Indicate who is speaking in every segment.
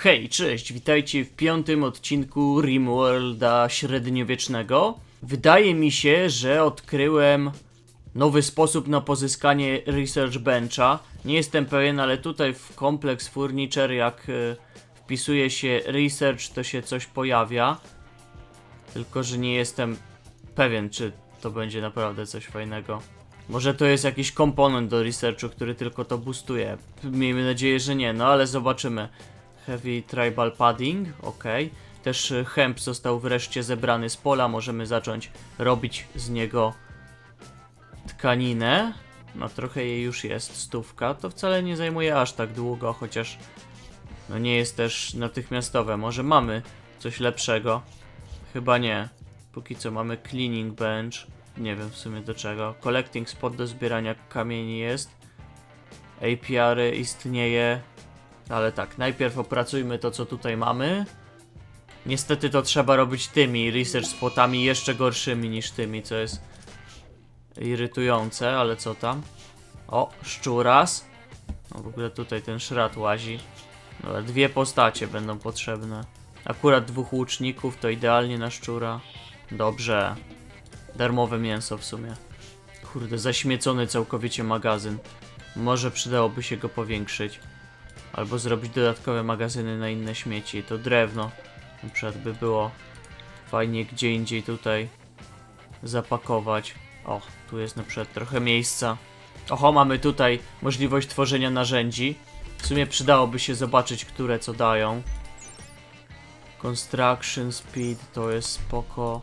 Speaker 1: Hej, cześć, witajcie w piątym odcinku Rimworlda średniowiecznego. Wydaje mi się, że odkryłem nowy sposób na pozyskanie Research Bencha. Nie jestem pewien, ale tutaj w kompleks Furniture, jak e, wpisuje się Research, to się coś pojawia. Tylko, że nie jestem pewien, czy to będzie naprawdę coś fajnego. Może to jest jakiś komponent do researchu, który tylko to boostuje. Miejmy nadzieję, że nie, no ale zobaczymy. Heavy Tribal Padding, ok. Też y, hemp został wreszcie zebrany z pola, możemy zacząć robić z niego tkaninę. No trochę jej już jest, stówka. To wcale nie zajmuje aż tak długo, chociaż no nie jest też natychmiastowe. Może mamy coś lepszego? Chyba nie. Póki co mamy cleaning bench. Nie wiem w sumie do czego. Collecting spot do zbierania kamieni jest. APR istnieje. Ale tak, najpierw opracujmy to, co tutaj mamy. Niestety to trzeba robić tymi research spotami jeszcze gorszymi niż tymi, co jest irytujące, ale co tam? O, szczuras. No w ogóle tutaj ten szrat łazi. Dobra, dwie postacie będą potrzebne. Akurat dwóch łuczników to idealnie na szczura. Dobrze. Darmowe mięso w sumie. Kurde, zaśmiecony całkowicie magazyn. Może przydałoby się go powiększyć. Albo zrobić dodatkowe magazyny na inne śmieci. To drewno na przykład by było fajnie gdzie indziej tutaj zapakować. O, tu jest na przykład trochę miejsca. Oho, mamy tutaj możliwość tworzenia narzędzi. W sumie przydałoby się zobaczyć, które co dają. Construction speed to jest spoko.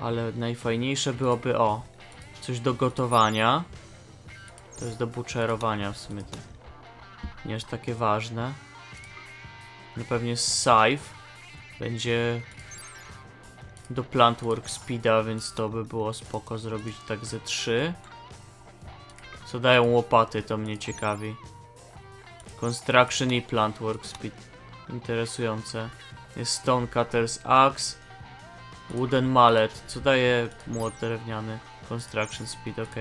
Speaker 1: Ale najfajniejsze byłoby o coś do gotowania. To jest do butcherowania w sumie nie aż takie ważne. No pewnie scythe będzie do plant work speeda, więc to by było spoko zrobić tak ze 3. Co dają łopaty, to mnie ciekawi. Construction i plant work speed. Interesujące. Jest stone cutter's axe. Wooden mallet. Co daje młot drewniany? Construction speed, ok.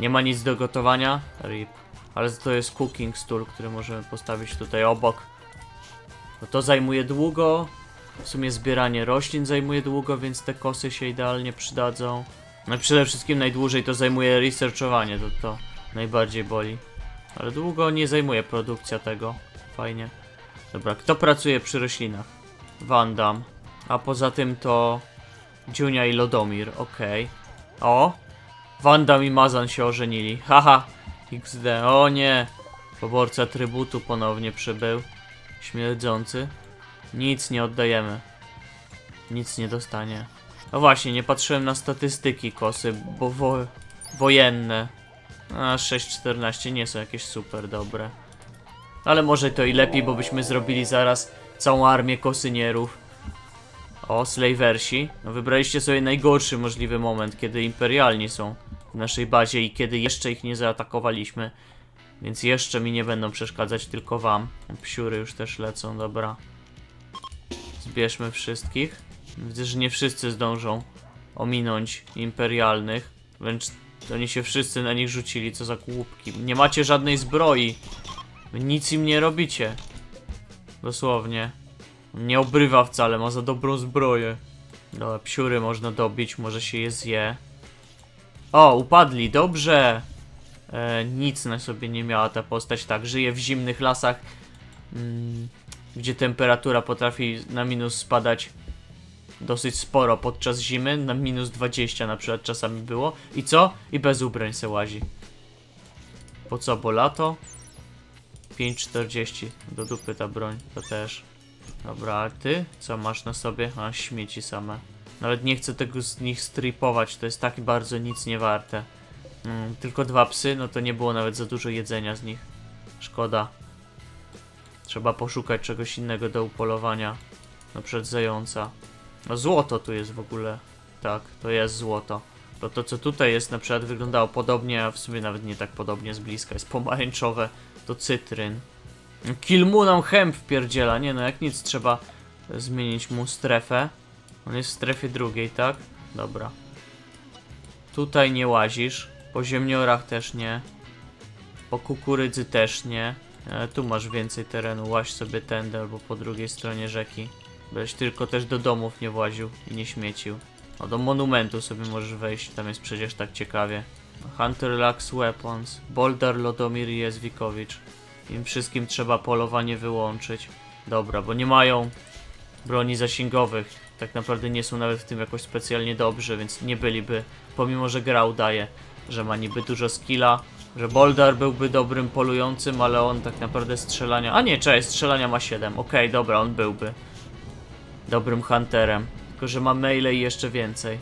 Speaker 1: Nie ma nic do gotowania? RIP. Ale to jest cooking stool, który możemy postawić tutaj obok. No to zajmuje długo. W sumie zbieranie roślin zajmuje długo, więc te kosy się idealnie przydadzą. No i przede wszystkim najdłużej to zajmuje researchowanie, to to najbardziej boli. Ale długo nie zajmuje produkcja tego. Fajnie. Dobra, kto pracuje przy roślinach? Wandam. A poza tym to Dziunia i Lodomir, okej. O! Wandam i Mazan się ożenili. Haha! XD, o nie! Poborca trybutu ponownie przybył. Śmierdzący. Nic nie oddajemy. Nic nie dostanie. No właśnie, nie patrzyłem na statystyki kosy, bo wo wojenne. A 6-14 nie są jakieś super dobre. Ale może to i lepiej, bo byśmy zrobili zaraz całą armię kosynierów. O, slaversi. No wybraliście sobie najgorszy możliwy moment, kiedy imperialni są w naszej bazie i kiedy jeszcze ich nie zaatakowaliśmy. Więc jeszcze mi nie będą przeszkadzać, tylko wam. Psiury już też lecą, dobra. Zbierzmy wszystkich. Widzę, że nie wszyscy zdążą ominąć imperialnych. Wręcz oni się wszyscy na nich rzucili, co za głupki. Nie macie żadnej zbroi. Nic im nie robicie. Dosłownie. Nie obrywa wcale, ma za dobrą zbroję. Dobra, psiury można dobić, może się je zje. O, upadli, dobrze. E, nic na sobie nie miała ta postać, tak, żyje w zimnych lasach, mm, gdzie temperatura potrafi na minus spadać dosyć sporo podczas zimy, na minus 20 na przykład czasami było. I co? I bez ubrań se łazi. Po co, bo lato? 5,40 do dupy ta broń, to też. Dobra, a ty? Co masz na sobie? A, śmieci same. Nawet nie chcę tego z nich stripować, to jest tak bardzo nic nie warte. Mm, tylko dwa psy, no to nie było nawet za dużo jedzenia z nich. Szkoda. Trzeba poszukać czegoś innego do upolowania. Na przykład zająca. No złoto tu jest w ogóle. Tak, to jest złoto. Bo to co tutaj jest na przykład wyglądało podobnie, a w sumie nawet nie tak podobnie z bliska. Jest pomarańczowe. To cytryn. Kill mu nam hemp wpierdziela. Nie no, jak nic trzeba zmienić mu strefę. On jest w strefie drugiej, tak? Dobra. Tutaj nie łazisz. Po ziemniorach też nie. Po kukurydzy też nie. E, tu masz więcej terenu, łaź sobie tędy albo po drugiej stronie rzeki. Byś tylko też do domów nie właził i nie śmiecił. No do monumentu sobie możesz wejść, tam jest przecież tak ciekawie. Hunter Lux Weapons, Boldar, Lodomir i Jezwikowicz. Im wszystkim trzeba polowanie wyłączyć. Dobra, bo nie mają broni zasięgowych. Tak naprawdę nie są nawet w tym jakoś specjalnie dobrzy, więc nie byliby, pomimo że gra udaje, że ma niby dużo skilla, że Boldar byłby dobrym polującym, ale on tak naprawdę strzelania... A nie, cześć, strzelania ma 7. Okej, dobra, on byłby dobrym hunterem. Tylko, że ma maile i jeszcze więcej.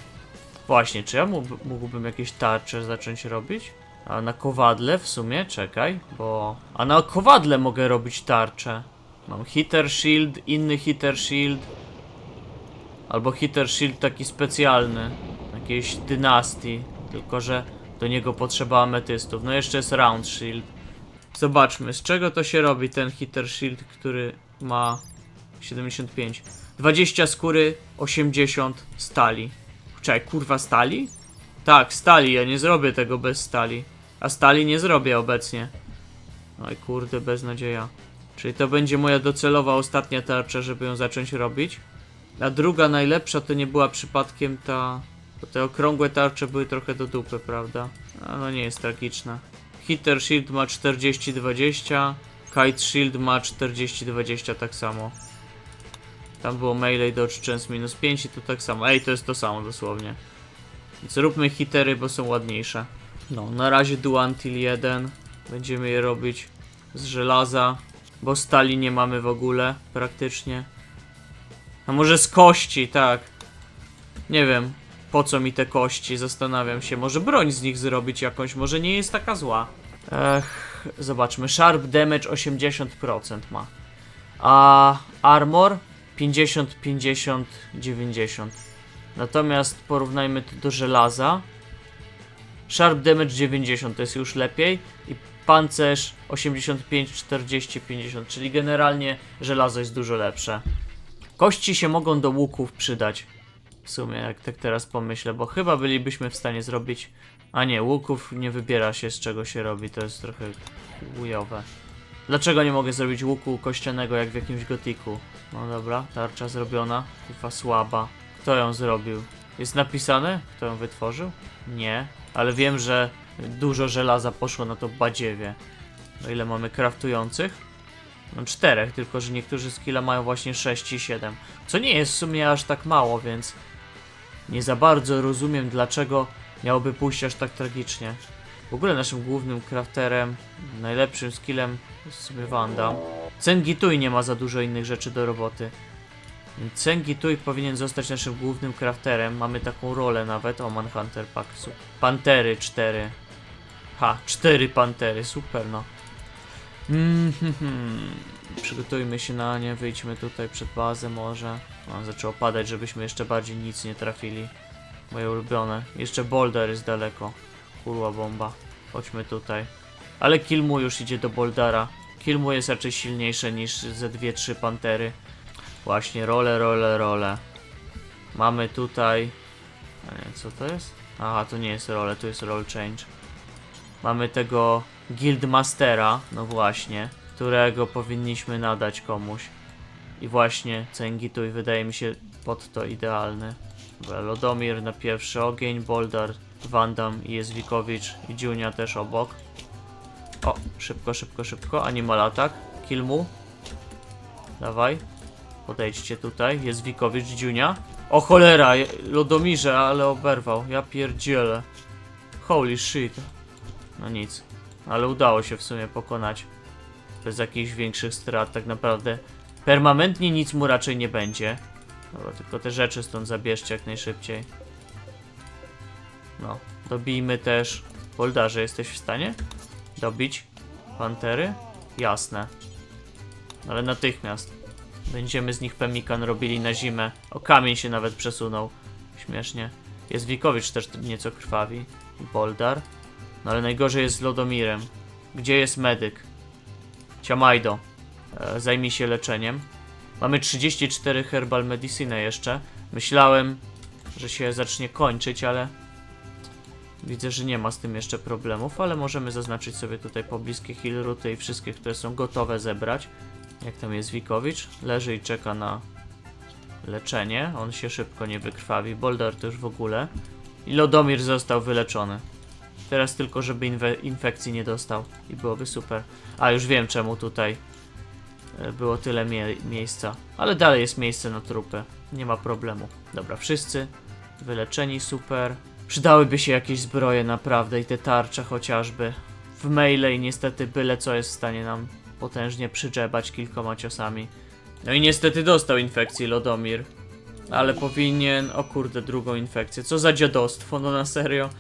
Speaker 1: Właśnie, czy ja mógł- mógłbym jakieś tarcze zacząć robić? A na kowadle w sumie? Czekaj, bo... A na kowadle mogę robić tarcze. Mam hitter shield, inny hitter shield. Albo hitter shield taki specjalny. Jakiejś dynastii. Tylko, że do niego potrzeba ametystów. No jeszcze jest round shield. Zobaczmy, z czego to się robi ten hitter shield, który ma 75. 20 skóry, 80 stali. Czekaj, kurwa stali? Tak, stali, ja nie zrobię tego bez stali. A stali nie zrobię obecnie. Oj kurde, beznadzieja. Czyli to będzie moja docelowa ostatnia tarcza, żeby ją zacząć robić. A druga najlepsza to nie była przypadkiem ta... Bo te okrągłe tarcze były trochę do dupy, prawda? No nie jest tragiczna. Hitter Shield ma 40-20. Kite Shield ma 40-20 tak samo. Tam było melee dodge chance minus 5 i tu tak samo. Ej, to jest to samo dosłownie. Więc róbmy hitery, bo są ładniejsze. No, na razie Duantil 1. Będziemy je robić z żelaza, bo stali nie mamy w ogóle praktycznie. A może z kości, tak. Nie wiem, po co mi te kości, zastanawiam się. Może broń z nich zrobić jakąś, może nie jest taka zła. Ech, zobaczmy. Sharp damage 80% ma. A armor 50, 50, 90. Natomiast porównajmy to do żelaza. Sharp damage 90 to jest już lepiej i pancerz 85, 40, 50, czyli generalnie żelazo jest dużo lepsze. Kości się mogą do łuków przydać. W sumie, jak tak teraz pomyślę, bo chyba bylibyśmy w stanie zrobić. A nie, łuków nie wybiera się z czego się robi, to jest trochę chujowe. Dlaczego nie mogę zrobić łuku kościanego jak w jakimś gotiku? No dobra, tarcza zrobiona. Kurwa słaba. Kto ją zrobił? Jest napisane? Kto ją wytworzył? Nie. Ale wiem, że dużo żelaza poszło na to badziewie. No ile mamy craftujących? No czterech, tylko że niektórzy skilla mają właśnie 6 i 7. Co nie jest w sumie aż tak mało, więc nie za bardzo rozumiem dlaczego miałoby pójść aż tak tragicznie. W ogóle naszym głównym crafterem, najlepszym skillem jest sobie Wanda. Cengitui nie ma za dużo innych rzeczy do roboty. Cengitui powinien zostać naszym głównym crafterem. Mamy taką rolę nawet. O, Manhunter Paksu. Pantery 4. Ha, 4 pantery, super no. Mm, hmm, hmm. Przygotujmy się na nie, wyjdźmy tutaj przed bazę może. No, zaczęło padać, żebyśmy jeszcze bardziej nic nie trafili. Moje ulubione. Jeszcze Boulder jest daleko. Kurła bomba. Chodźmy tutaj. Ale Kilmu już idzie do Boldara. Kilmu jest raczej silniejsze niż ze dwie, trzy pantery. Właśnie, role, role, role. Mamy tutaj... A nie, co to jest? Aha, to nie jest role, to jest roll change. Mamy tego Guildmastera, no właśnie, którego powinniśmy nadać komuś. I właśnie Cengituj wydaje mi się pod to idealny. Dobra, Lodomir na pierwszy ogień, Boldar, Wandam i Jezwikowicz i Dziunia też obok. O, szybko, szybko, szybko. Animal attack. Kill mu. Dawaj. Podejdźcie tutaj. Jezwikowicz, Dziunia. O cholera, Lodomirze, ale oberwał. Ja pierdzielę. Holy shit. No nic. Ale udało się w sumie pokonać. Bez jakichś większych strat tak naprawdę. Permanentnie nic mu raczej nie będzie. Dobra, tylko te rzeczy stąd zabierzcie jak najszybciej. No, dobijmy też. Boldarze, jesteś w stanie? Dobić? Pantery? Jasne. Ale natychmiast. Będziemy z nich pemikan robili na zimę. O kamień się nawet przesunął. Śmiesznie. Jest Wikowicz też nieco krwawi. Boldar. No ale najgorzej jest z Lodomirem. Gdzie jest medyk? Ciamajdo. E, zajmij się leczeniem. Mamy 34 herbal medicine jeszcze. Myślałem, że się zacznie kończyć, ale Widzę, że nie ma z tym jeszcze problemów, ale możemy zaznaczyć sobie tutaj pobliskie heal ruty i wszystkie, które są gotowe zebrać. Jak tam jest Wikowicz? Leży i czeka na leczenie. On się szybko nie wykrwawi. Boulder to już w ogóle. I Lodomir został wyleczony. Teraz tylko, żeby infekcji nie dostał. I byłoby super. A, już wiem czemu tutaj e, było tyle mie- miejsca. Ale dalej jest miejsce na trupy. Nie ma problemu. Dobra, wszyscy wyleczeni, super. Przydałyby się jakieś zbroje naprawdę i te tarcze chociażby. W maile i niestety byle co jest w stanie nam potężnie przydżebać kilkoma ciosami. No i niestety dostał infekcję Lodomir. Ale powinien... O kurde, drugą infekcję. Co za dziadostwo, no na serio.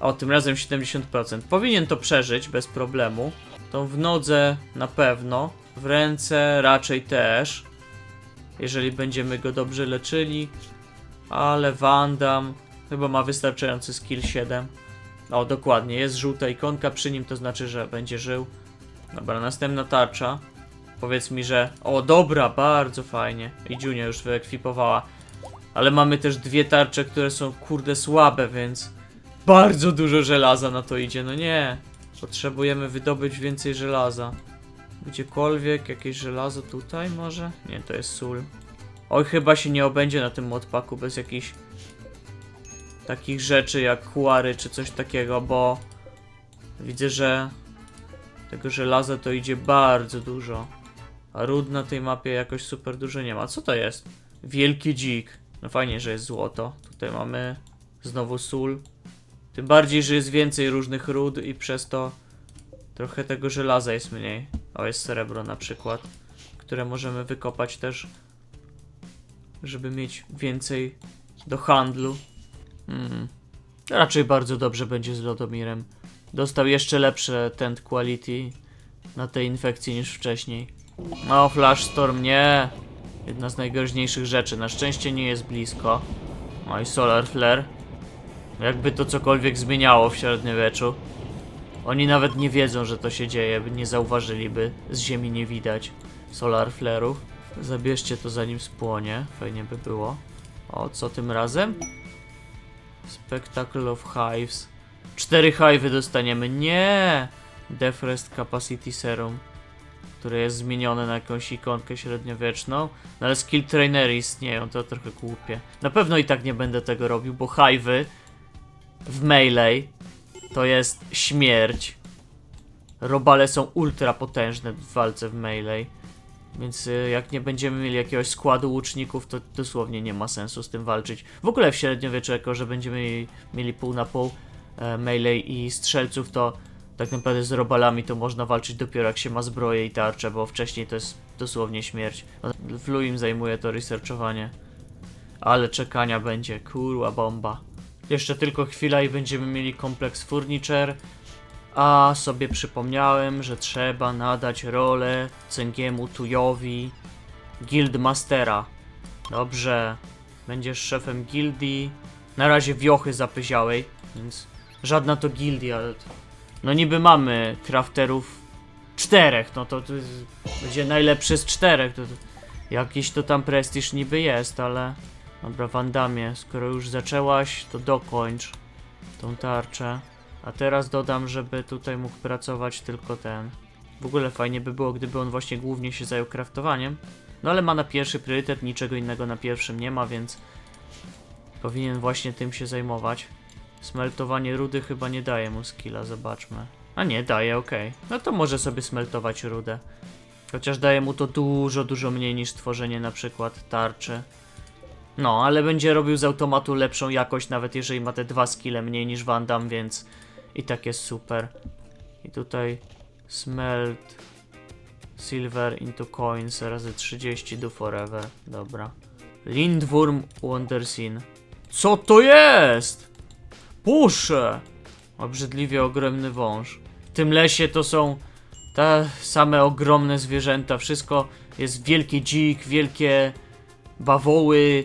Speaker 1: O, tym razem 70%. Powinien to przeżyć bez problemu. Tą w nodze na pewno. W ręce raczej też. Jeżeli będziemy go dobrze leczyli. Ale Vandam chyba ma wystarczający skill 7. O, dokładnie, jest żółta ikonka przy nim, to znaczy, że będzie żył. Dobra, następna tarcza. Powiedz mi, że... O, dobra, bardzo fajnie. I Junia już wyekwipowała. Ale mamy też dwie tarcze, które są kurde słabe, więc... Bardzo dużo żelaza na to idzie, no nie. Potrzebujemy wydobyć więcej żelaza. Gdziekolwiek, jakieś żelazo tutaj może? Nie, to jest sól. Oj, chyba się nie obędzie na tym modpaku bez jakichś takich rzeczy jak kuary czy coś takiego, bo widzę, że tego żelaza to idzie bardzo dużo. A ród na tej mapie jakoś super dużo nie ma. Co to jest? Wielki dzik. No fajnie, że jest złoto. Tutaj mamy znowu sól. Tym bardziej, że jest więcej różnych ród i przez to trochę tego żelaza jest mniej. O, jest srebro na przykład, które możemy wykopać też, żeby mieć więcej do handlu. Hmm. Raczej bardzo dobrze będzie z Lodomirem. Dostał jeszcze lepsze tent quality na tej infekcji niż wcześniej. No, Flash Storm nie. Jedna z najgroźniejszych rzeczy. Na szczęście nie jest blisko. No i Solar Flare. Jakby to cokolwiek zmieniało w średniowieczu. Oni nawet nie wiedzą, że to się dzieje, nie zauważyliby. Z ziemi nie widać Solar Flare'ów. Zabierzcie to zanim spłonie. Fajnie by było. O, co tym razem? Spectacle of Hives. Cztery hive'y dostaniemy. Nie! Defrest Capacity Serum. Które jest zmienione na jakąś ikonkę średniowieczną. No ale skill trainery istnieją, to trochę głupie. Na pewno i tak nie będę tego robił, bo hive'y w melee to jest śmierć. Robale są ultra potężne w walce w melee. Więc y, jak nie będziemy mieli jakiegoś składu łuczników, to dosłownie nie ma sensu z tym walczyć. W ogóle w średniowieczu, jako że będziemy mieli, pół na pół e, melee i strzelców, to tak naprawdę z robalami to można walczyć dopiero jak się ma zbroję i tarczę, bo wcześniej to jest dosłownie śmierć. No, W Luim zajmuje to researchowanie. Ale czekania będzie, kurwa bomba. Jeszcze tylko chwila i będziemy mieli kompleks furniture. A sobie przypomniałem, że trzeba nadać rolę Cęgiemu Tujowi Guildmastera. Dobrze, będziesz szefem gildii. Na razie wiochy zapyziałej, więc żadna to gildia. No niby mamy crafterów czterech, no to, to będzie najlepszy z czterech. To, to, jakiś to tam prestiż niby jest, ale... Dobra, Wandamie, skoro już zaczęłaś, to dokończ tą tarczę. A teraz dodam, żeby tutaj mógł pracować tylko ten. W ogóle fajnie by było, gdyby on właśnie głównie się zajął craftowaniem. No ale ma na pierwszy priorytet, niczego innego na pierwszym nie ma, więc powinien właśnie tym się zajmować. Smeltowanie rudy chyba nie daje mu skilla, zobaczmy. A nie, daje, okej. No to może sobie smeltować rudę. Chociaż daje mu to dużo, dużo mniej niż tworzenie na przykład tarczy. No, ale będzie robił z automatu lepszą jakość, nawet jeżeli ma te dwa skille mniej niż Van Damme, więc i tak jest super. I tutaj smelt silver into coins razy 30 do forever. Dobra. Lindwurm Wondersin. Co to jest? Pusze! Obrzydliwie ogromny wąż. W tym lesie to są te same ogromne zwierzęta. Wszystko jest wielki dzik, wielkie bawoły,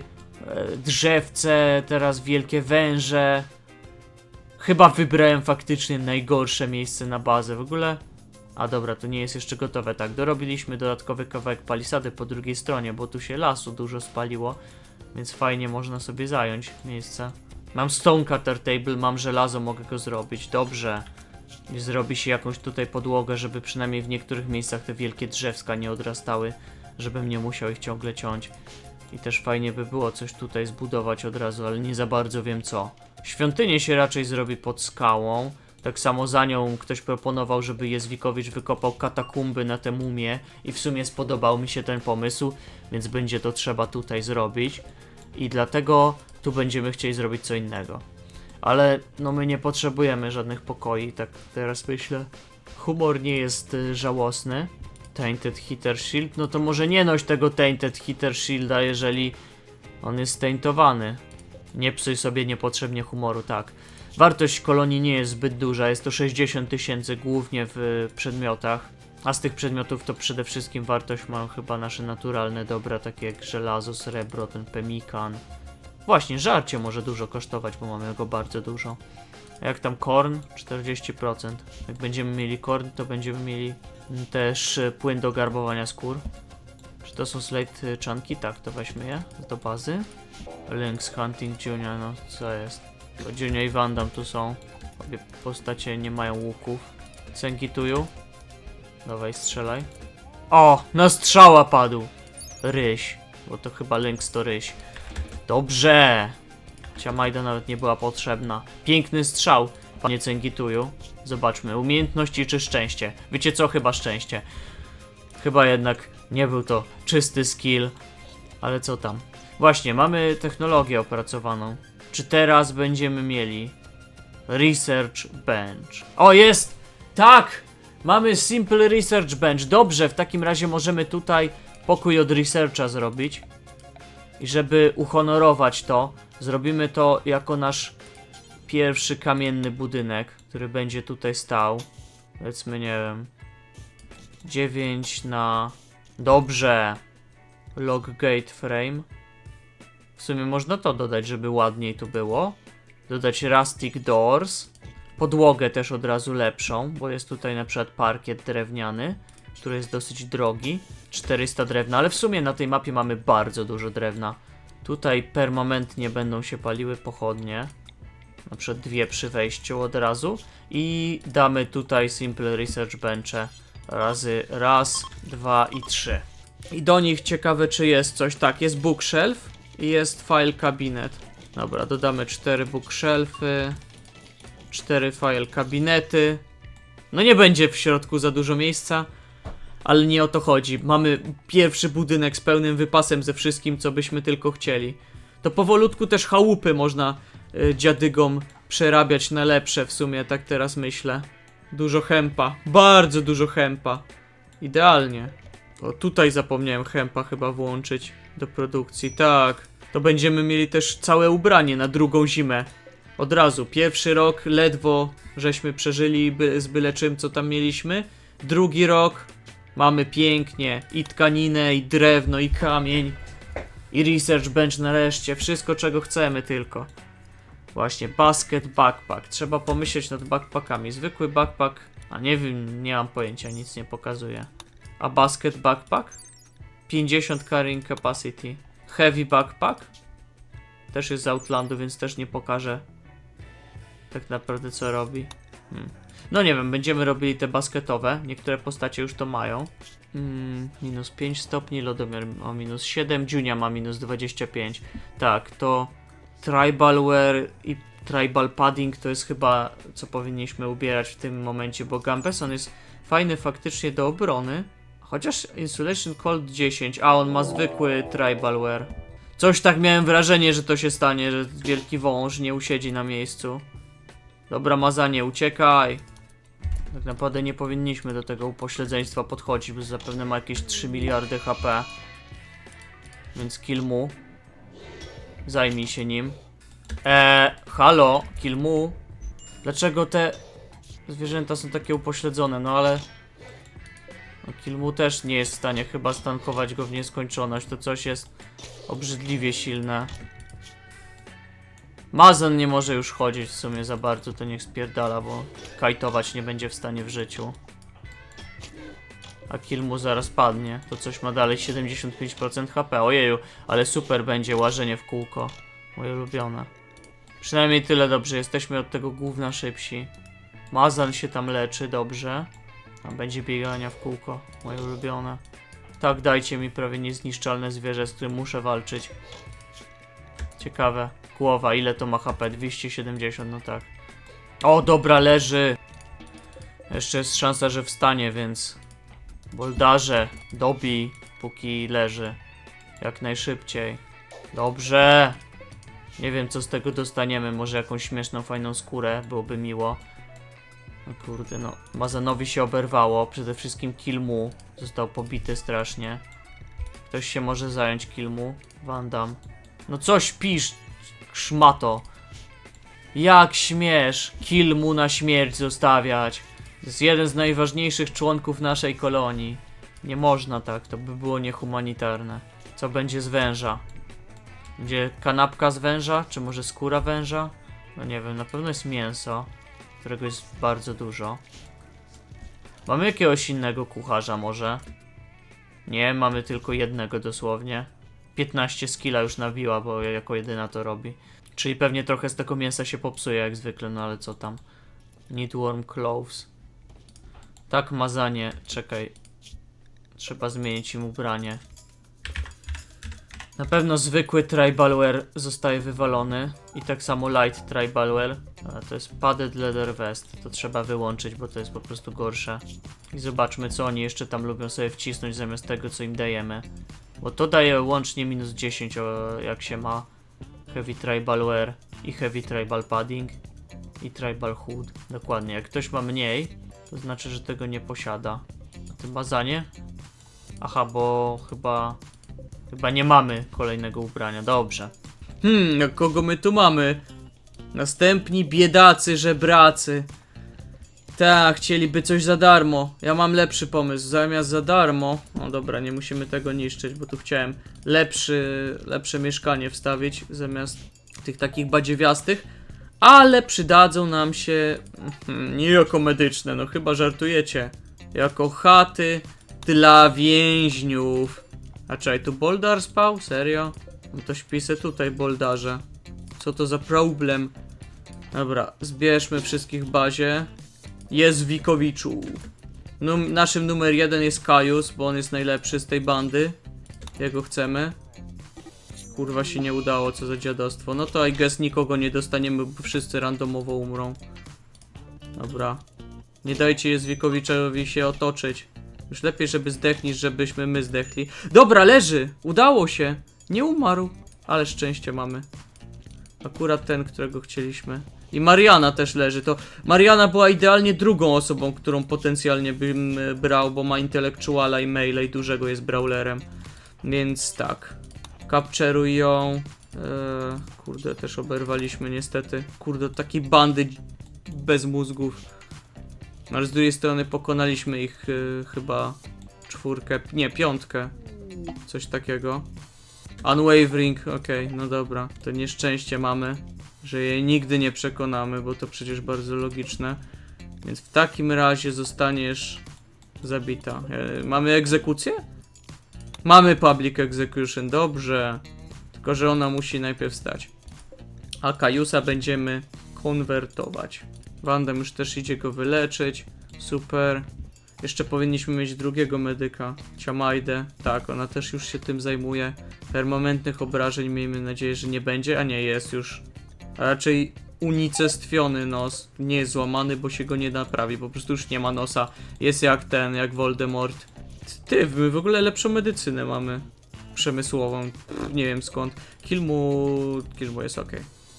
Speaker 1: drzewce, teraz wielkie węże. Chyba wybrałem faktycznie najgorsze miejsce na bazę. W ogóle. A dobra, to nie jest jeszcze gotowe. Tak, dorobiliśmy dodatkowy kawałek palisady po drugiej stronie, bo tu się lasu dużo spaliło, więc fajnie można sobie zająć miejsce. Mam stone cutter table, mam żelazo, mogę go zrobić. Dobrze. Zrobi się jakąś tutaj podłogę, żeby przynajmniej w niektórych miejscach te wielkie drzewska nie odrastały, żebym nie musiał ich ciągle ciąć. I też fajnie by było coś tutaj zbudować od razu, ale nie za bardzo wiem co. Świątynię się raczej zrobi pod skałą. Tak samo za nią ktoś proponował, żeby Jezwikowicz wykopał katakumby na tę mumię i w sumie spodobał mi się ten pomysł, więc będzie to trzeba tutaj zrobić. I dlatego tu będziemy chcieli zrobić co innego. Ale no my nie potrzebujemy żadnych pokoi, tak teraz myślę. Humor nie jest y, żałosny. Tainted Hitter Shield, no to może nie noś tego Tainted Hitter Shielda, jeżeli on jest taintowany. Nie psuj sobie niepotrzebnie humoru, tak. Wartość kolonii nie jest zbyt duża, jest to 60 tysięcy głównie w przedmiotach. A z tych przedmiotów to przede wszystkim wartość mają chyba nasze naturalne dobra, takie jak żelazo, srebro, ten pemikan. Właśnie, żarcie może dużo kosztować, bo mamy go bardzo dużo. A jak tam korn? 40%. Jak będziemy mieli korn, to będziemy mieli też y, płyn do garbowania skór. Czy to są slate czanki? Tak, to weźmy je do bazy. Lynx Hunting Junior, no co jest? Junior i Van Damme tu są. Obie postacie nie mają łuków. Cęgituju. Dawaj, strzelaj. O! Na strzała padł! Ryś. Bo to chyba Lynx to ryś. Dobrze! Ciamajda nawet nie była potrzebna. Piękny strzał, panie Cęgituju. Zobaczmy, umiejętności czy szczęście? Wiecie co? Chyba szczęście. Chyba jednak nie był to czysty skill. Ale co tam? Właśnie, mamy technologię opracowaną. Czy teraz będziemy mieli Research Bench? O, jest! Tak! Mamy Simple Research Bench. Dobrze, w takim razie możemy tutaj pokój od researcha zrobić. I żeby uhonorować to, zrobimy to jako nasz pierwszy kamienny budynek, który będzie tutaj stał. Powiedzmy, nie wiem. 9 na. Dobrze. Log gate frame. W sumie można to dodać, żeby ładniej tu było. Dodać rustic doors. Podłogę też od razu lepszą, bo jest tutaj na przykład parkiet drewniany, który jest dosyć drogi. 400 drewna, ale w sumie na tej mapie mamy bardzo dużo drewna. Tutaj permanentnie będą się paliły pochodnie. Na przykład dwie przy wejściu od razu. I damy tutaj Simple Research Benche razy raz, dwa i trzy. I do nich ciekawe czy jest coś. Tak, jest bookshelf i jest file cabinet. Dobra, dodamy cztery bookshelfy, cztery file kabinety. No nie będzie w środku za dużo miejsca, ale nie o to chodzi. Mamy pierwszy budynek z pełnym wypasem ze wszystkim, co byśmy tylko chcieli. To powolutku też chałupy można dziadygom przerabiać na lepsze w sumie, tak teraz myślę. Dużo chempa, bardzo dużo chempa. Idealnie. O, tutaj zapomniałem chempa chyba włączyć do produkcji. Tak, to będziemy mieli też całe ubranie na drugą zimę. Od razu, pierwszy rok ledwo żeśmy przeżyli by, z byle czym, co tam mieliśmy. Drugi rok mamy pięknie i tkaninę, i drewno, i kamień, i research bench nareszcie. Wszystko, czego chcemy tylko. Właśnie, basket, backpack. Trzeba pomyśleć nad backpackami. Zwykły backpack, a nie wiem, nie mam pojęcia, nic nie pokazuje. A basket backpack? 50 carrying capacity. Heavy backpack? Też jest z Outlandu, więc też nie pokażę tak naprawdę co robi. Hmm. No nie wiem, będziemy robili te basketowe. Niektóre postacie już to mają. Mm, minus 5 stopni, Lodomir ma minus 7, Junia ma minus 25. Tak, to Tribal Wear i Tribal Padding to jest chyba co powinniśmy ubierać w tym momencie, bo Gambeson jest fajny faktycznie do obrony. Chociaż Insulation Cold 10, a on ma zwykły Tribal Wear. Coś tak miałem wrażenie, że to się stanie, że wielki wąż nie usiedzi na miejscu. Dobra, Mazanie, uciekaj. Tak naprawdę nie powinniśmy do tego upośledzeństwa podchodzić, bo zapewne ma jakieś 3 miliardy HP. Więc kill mu. Zajmij się nim. Eee, halo, kill mu. Dlaczego te zwierzęta są takie upośledzone? No ale... No, Kilmu też nie jest w stanie chyba stankować go w nieskończoność. To coś jest obrzydliwie silne. Mazon nie może już chodzić w sumie za bardzo, to niech spierdala, bo kajtować nie będzie w stanie w życiu. A kill mu zaraz padnie. To coś ma dalej 75% HP. Ojeju, ale super będzie łażenie w kółko. Moje ulubione. Przynajmniej tyle dobrze, jesteśmy od tego gówna szybsi. Mazan się tam leczy, dobrze. A będzie biegania w kółko, moje ulubione. Tak, dajcie mi prawie niezniszczalne zwierzę, z którym muszę walczyć. Ciekawe. Głowa, ile to ma HP? 270, no tak. O, dobra, leży. Jeszcze jest szansa, że wstanie, więc... Boldarze, dobij, póki leży. Jak najszybciej. Dobrze. Nie wiem, co z tego dostaniemy. Może jakąś śmieszną, fajną skórę. Byłoby miło. No kurde, no. Mazanowi się oberwało. Przede wszystkim Kilmu został pobity strasznie. Ktoś się może zająć Kilmu. Wandam. No co śpisz, szmato? Jak śmiesz Kilmu na śmierć zostawiać? Jest jeden z najważniejszych członków naszej kolonii. Nie można tak, to by było niehumanitarne. Co będzie z węża? Będzie kanapka z węża? Czy może skóra węża? No nie wiem, na pewno jest mięso, którego jest bardzo dużo. Mamy jakiegoś innego kucharza może? Nie, mamy tylko jednego dosłownie. 15 skilla już nabiła, bo jako jedyna to robi. Czyli pewnie trochę z tego mięsa się popsuje jak zwykle, no ale co tam. Needworm cloves. Tak, mazanie, czekaj. Trzeba zmienić im ubranie. Na pewno zwykły tribalware zostaje wywalony i tak samo light tribalware. To jest padded leather vest. To trzeba wyłączyć, bo to jest po prostu gorsze. I zobaczmy co oni jeszcze tam lubią sobie wcisnąć zamiast tego co im dajemy. Bo to daje łącznie minus 10 o, jak się ma heavy tribalware i heavy tribal padding i tribal hood. Dokładnie, jak ktoś ma mniej, to znaczy, że tego nie posiada. A tym bazanie? Aha, bo chyba Chyba nie mamy kolejnego ubrania, dobrze. Hmm, no kogo my tu mamy? Następni biedacy, żebracy. Tak, chcieliby coś za darmo. Ja mam lepszy pomysł. Zamiast za darmo. No dobra, nie musimy tego niszczyć, bo tu chciałem lepszy, lepsze mieszkanie wstawić zamiast tych takich badziewiastych. Ale przydadzą nam się mhm, nie jako medyczne, no chyba żartujecie. Jako chaty dla więźniów. A czekaj, tu Boldar spał? Serio? No to śpi se tutaj, Boldarze. Co to za problem? Dobra, zbierzmy wszystkich w bazie. Jest Wikowiczu. Num naszym numer jeden jest Kajus, bo on jest najlepszy z tej bandy. Jego chcemy. Kurwa się nie udało, co za dziadostwo. No to I guess nikogo nie dostaniemy, bo wszyscy randomowo umrą. Dobra. Nie dajcie Jezwikowiczowi się otoczyć. Już lepiej, żeby zdechł, niż żebyśmy my zdechli. Dobra, leży! Udało się! Nie umarł. Ale szczęście mamy. Akurat ten, którego chcieliśmy. I Mariana też leży. To Mariana była idealnie drugą osobą, którą potencjalnie bym e, brał, bo ma intelektuala i maila i dużego jest brawlerem. Więc tak. Capturuj ją. Eee, kurde, też oberwaliśmy niestety. Kurde, takiej bandy bez mózgów. No, Ale z drugiej strony pokonaliśmy ich y, chyba czwórkę, nie, piątkę. Coś takiego. Unwavering, okej, no dobra. To nieszczęście mamy, że jej nigdy nie przekonamy, bo to przecież bardzo logiczne. Więc w takim razie zostaniesz zabita. E, mamy egzekucję? Mamy public execution, dobrze. Tylko, że ona musi najpierw stać. A Kajusa będziemy konwertować. Wandam już też idzie go wyleczyć. Super. Jeszcze powinniśmy mieć drugiego medyka. Ciamajdę. Tak, ona też już się tym zajmuje. Permanentnych obrażeń miejmy nadzieję, że nie będzie. A nie, jest już. A raczej unicestwiony nos. Nie jest złamany, bo się go nie naprawi. Po prostu już nie ma nosa. Jest jak ten, jak Voldemort. Ty, my w ogóle lepszą medycynę mamy. Przemysłową. Pff, nie wiem skąd. Kilmu... Kilmu jest ok.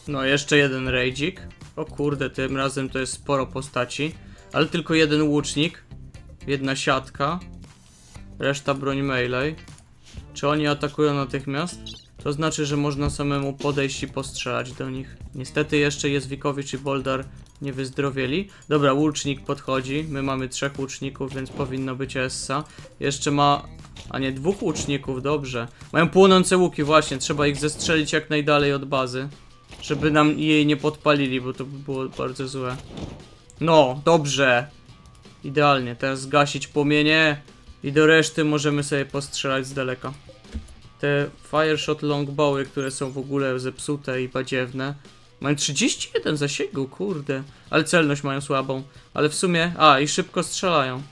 Speaker 1: No, jeszcze jeden rajdzik. O kurde, tym razem to jest sporo postaci. Ale tylko jeden łucznik. Jedna siatka. Reszta broń melee. Czy oni atakują natychmiast? To znaczy, że można samemu podejść i postrzelać do nich. Niestety jeszcze Jezwikowicz i Boldar nie wyzdrowieli. Dobra, łucznik podchodzi. My mamy trzech łuczników, więc powinno być Essa. Jeszcze ma... A nie, dwóch łuczników, dobrze. Mają płonące łuki, właśnie. Trzeba ich zestrzelić jak najdalej od bazy. Żeby nam jej nie podpalili, bo to by było bardzo złe. No, dobrze. Idealnie, teraz zgasić płomienie i do reszty możemy sobie postrzelać z daleka. Te Fireshot Longbowy, które są w ogóle zepsute i badziewne, Mają 31 zasięgu, kurde. Ale celność mają słabą. Ale w sumie... A, i szybko strzelają.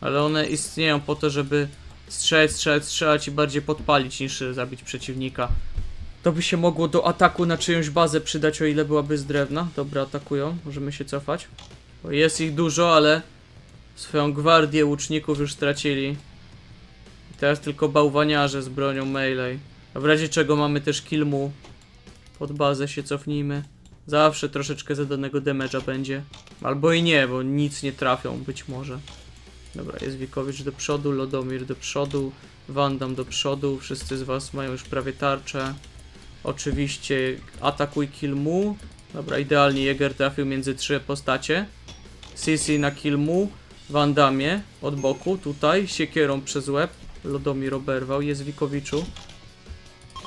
Speaker 1: Ale one istnieją po to, żeby strzelać, strzelać, strzelać i bardziej podpalić niż zabić przeciwnika. To by się mogło do ataku na czyjąś bazę przydać, o ile byłaby z drewna. Dobra, atakują. Możemy się cofać. Bo jest ich dużo, ale swoją gwardię łuczników już stracili. I teraz tylko bałwaniarze z bronią melee. A w razie czego mamy też kilmu. Pod bazę się cofnijmy. Zawsze troszeczkę zadanego damage'a będzie. Albo i nie, bo nic nie trafią, być może. Dobra, jest Wikowicz do przodu, Lodomir do przodu, Wandam do przodu. Wszyscy z was mają już prawie tarczę. Oczywiście atakuj kill mu. Dobra, idealnie Jäger trafił między trzy postacie. Sisi na kill mu. Wandamie od boku, tutaj, siekierą przez łeb. Lodomir oberwał, jest Wikowiczu.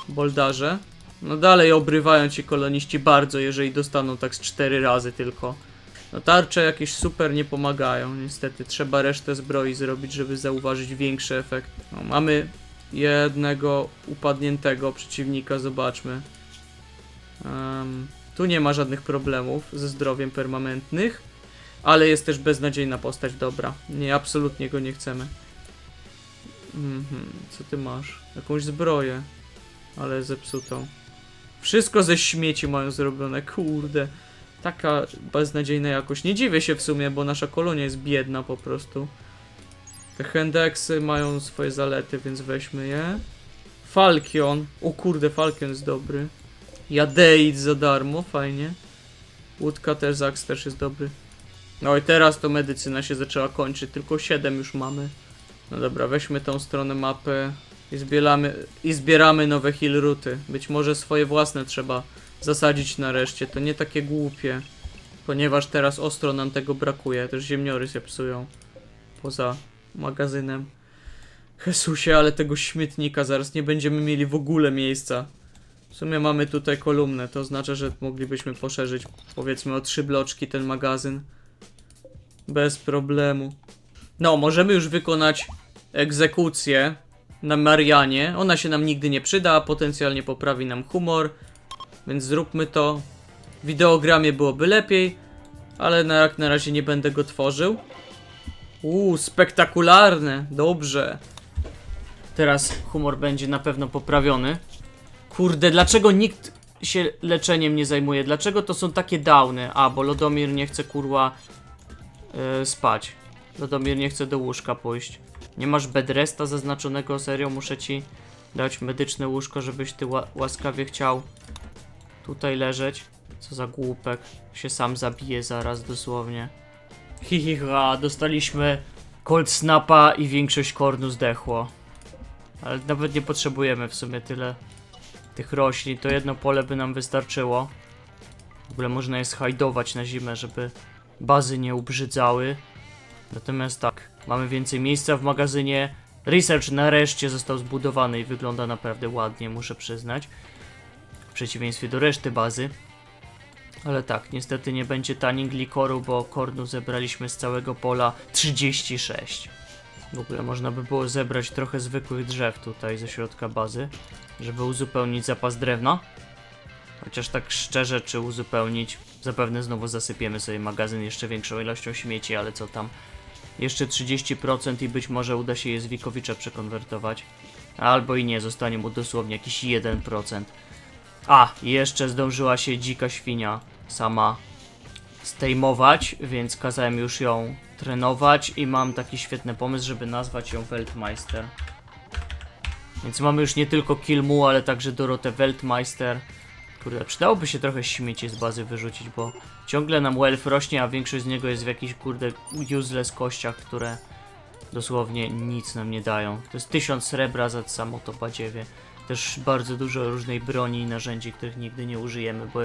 Speaker 1: Boldarze. No dalej obrywają ci koloniści bardzo, jeżeli dostaną tak z cztery razy tylko. No tarcze jakieś super nie pomagają, niestety. Trzeba resztę zbroi zrobić, żeby zauważyć większy efekt. No, mamy jednego upadniętego przeciwnika, zobaczmy. Em, tu nie ma żadnych problemów ze zdrowiem permanentnych, ale jest też beznadziejna postać, dobra. Nie, absolutnie go nie chcemy. Mhm, co ty masz? Jakąś zbroję, ale zepsutą. Wszystko ze śmieci mają zrobione, kurde. Taka beznadziejna jakość. Nie dziwię się w sumie, bo nasza kolonia jest biedna po prostu. Te hendeksy mają swoje zalety, więc weźmy je. Falkion. O kurde, Falkion jest dobry. Jadeit za darmo, fajnie. Łódka też, Zax też jest dobry. No i teraz to medycyna się zaczęła kończyć, tylko 7 już mamy. No dobra, weźmy tą stronę mapy i zbieramy, i zbieramy nowe heal ruty. Być może swoje własne trzeba zasadzić nareszcie, to nie takie głupie. Ponieważ teraz ostro nam tego brakuje, też ziemniory się psują. Poza magazynem. Jezusie, ale tego śmietnika zaraz nie będziemy mieli w ogóle miejsca. W sumie mamy tutaj kolumnę, to oznacza, że moglibyśmy poszerzyć powiedzmy o trzy bloczki ten magazyn. Bez problemu. No, możemy już wykonać egzekucję na Marianie. Ona się nam nigdy nie przyda, a potencjalnie poprawi nam humor. Więc zróbmy to. W wideogramie byłoby lepiej, ale na, jak na razie nie będę go tworzył. Uuu, spektakularne, dobrze. Teraz humor będzie na pewno poprawiony. Kurde, dlaczego nikt się leczeniem nie zajmuje? Dlaczego to są takie downy? A, bo Lodomir nie chce kurwa yy, spać. Lodomir nie chce do łóżka pójść. Nie masz bedresta zaznaczonego, serio? Muszę ci dać medyczne łóżko, żebyś ty ła łaskawie chciał tutaj leżeć. Co za głupek. Się sam zabije zaraz dosłownie. Hihiha, dostaliśmy Cold Snapa i większość kornu zdechło. Ale nawet nie potrzebujemy w sumie tyle tych roślin. To jedno pole by nam wystarczyło. W ogóle można je schajdować na zimę, żeby bazy nie ubrzydzały. Natomiast tak, mamy więcej miejsca w magazynie. Research nareszcie został zbudowany i wygląda naprawdę ładnie, muszę przyznać. W przeciwieństwie do reszty bazy. Ale tak, niestety nie będzie tanning likoru, bo kornu zebraliśmy z całego pola 36. W ogóle można by było zebrać trochę zwykłych drzew tutaj ze środka bazy, żeby uzupełnić zapas drewna. Chociaż tak szczerze, czy uzupełnić, zapewne znowu zasypiemy sobie magazyn jeszcze większą ilością śmieci, ale co tam. Jeszcze 30% i być może uda się je z Wikowicza przekonwertować. Albo i nie, zostanie mu dosłownie jakiś 1%. A, jeszcze zdążyła się dzika świnia sama stejmować, więc kazałem już ją trenować i mam taki świetny pomysł, żeby nazwać ją Weltmeister. Więc mamy już nie tylko Kilmu, ale także Dorotę Weltmeister. Kurde, przydałoby się trochę śmieci z bazy wyrzucić, bo ciągle nam wealth rośnie, a większość z niego jest w jakichś kurde useless kościach, które dosłownie nic nam nie dają. To jest tysiąc srebra za samo to badziewie. Też bardzo dużo różnej broni i narzędzi, których nigdy nie użyjemy, bo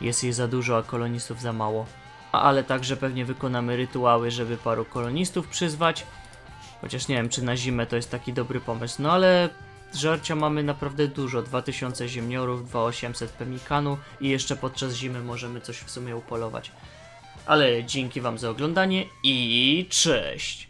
Speaker 1: jest jej za dużo, a kolonistów za mało. Ale także pewnie wykonamy rytuały, żeby paru kolonistów przyzwać. Chociaż nie wiem, czy na zimę to jest taki dobry pomysł. No ale żarcia mamy naprawdę dużo. 2000 ziemniorów, 2800 pemikanu i jeszcze podczas zimy możemy coś w sumie upolować. Ale dzięki wam za oglądanie i cześć!